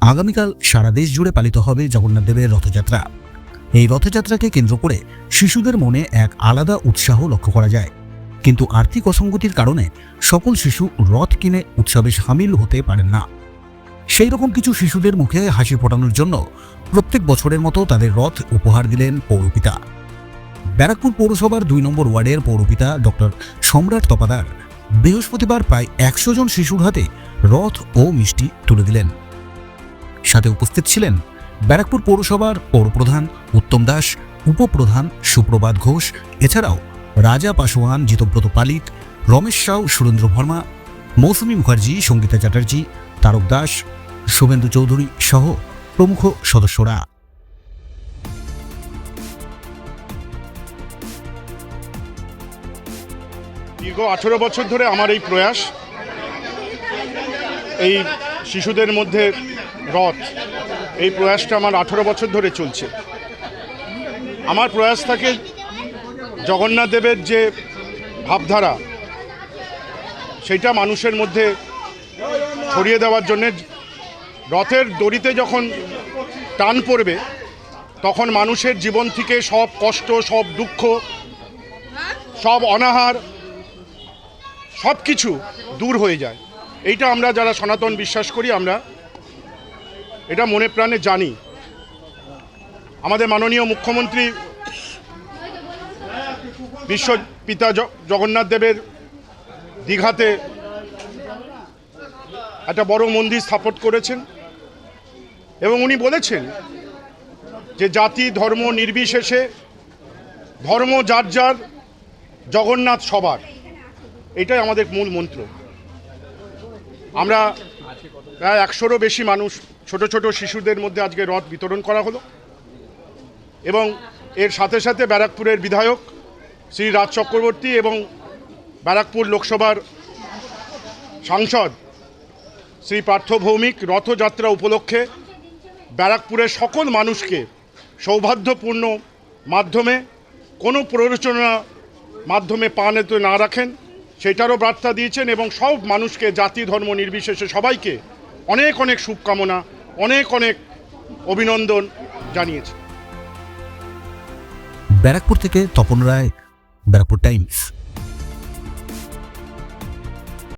আগামীকাল সারা দেশ জুড়ে পালিত হবে জগন্নাথ দেবের রথযাত্রা। এই রথযাত্রাকে কেন্দ্র করে শিশুদের মনে এক আলাদা উৎসাহ লক্ষ্য করা যায়। কিন্তু আর্থিক অসঙ্গতির কারণে সকল শিশু রথ কিনে উৎসবে সামিল হতে পারেন না। সেই রকম কিছু শিশুদের মুখে হাসি ফোটানোর জন্য প্রত্যেক বছরের মতো তাদের রথ উপহার দিলেন পৌরপিতা। ব্যারাকপুর পৌরসভার দুই নম্বর ওয়ার্ডের পৌরপিতা ডক্টর সম্রাট তপাদার বৃহস্পতিবার প্রায় একশো জন শিশুর হাতে রথ ও মিষ্টি তুলে দিলেন। সাথে উপস্থিত ছিলেন ব্যারাকপুর পৌরসভার পৌরপ্রধান উত্তম দাস, উপপ্রধান সুপ্রভাত ঘোষ, এছাড়াও রাজা পাসোয়ান জিতব্রত পালিত, রমেশ সাউ সুরেন্দ্র ভর্মা মৌসুমী মুখার্জি, সঙ্গীতা চ্যাটার্জি, তারক দাস, শুভেন্দু চৌধুরী সহ প্রমুখ সদস্যরা। দীর্ঘ আঠেরো বছর ধরে আমার এই প্রয়াস, এই শিশুদের মধ্যে রথ, এই প্রয়াসটা আমার আঠেরো বছর ধরে চলছে। আমার প্রয়াস থাকে জগন্নাথ দেবের যে ভাবধারা, সেটা মানুষের মধ্যে ছড়িয়ে দেওয়ার জন্যে রথের দড়িতে যখন টান পড়বে, তখন মানুষের জীবন থেকে সব কষ্ট, সব দুঃখ, সব অনাহার সব কিছু দূর হয়ে যায়। এইটা আমরা যারা সনাতন বিশ্বাস করি, আমরা এটা মনে প্রাণে জানি। আমাদের মাননীয় মুখ্যমন্ত্রী বিশ্ব পিতা জগন্নাথ দেবের দীঘাতে একটা বড় মন্দির স্থাপন করেছেন এবং উনি বলেছেন যে জাতি, ধর্ম নির্বিশেষে, ধর্ম যার যার, জগন্নাথ সবার। এটাই আমাদের মূল মন্ত্র। আমরা প্রায় একশোরও বেশি মানুষ, ছোট ছোট শিশুদের মধ্যে আজকে রথ বিতরণ করা হলো। এবং এর সাথে সাথে ব্যারাকপুরের বিধায়ক শ্রী রাজ চক্রবর্তী এবং ব্যারাকপুর লোকসভার সাংসদ শ্রী পার্থ ভৌমিক রথযাত্রা উপলক্ষে ব্যারাকপুরের সকল মানুষকে সৌভাগ্যপূর্ণ মাধ্যমে কোনো প্ররোচনা মাধ্যমে পা না রাখেন। সেটারও বার্তা দিয়েছেন এবং সব মানুষকে, জাতি, ধর্ম নির্বিশেষে সবাইকে অনেক অনেক শুভকামনা, অনেক অনেক অভিনন্দন জানিয়েছে। ব্যারাকপুর থেকে তপন রায়, ব্যারাকপুর টাইমস।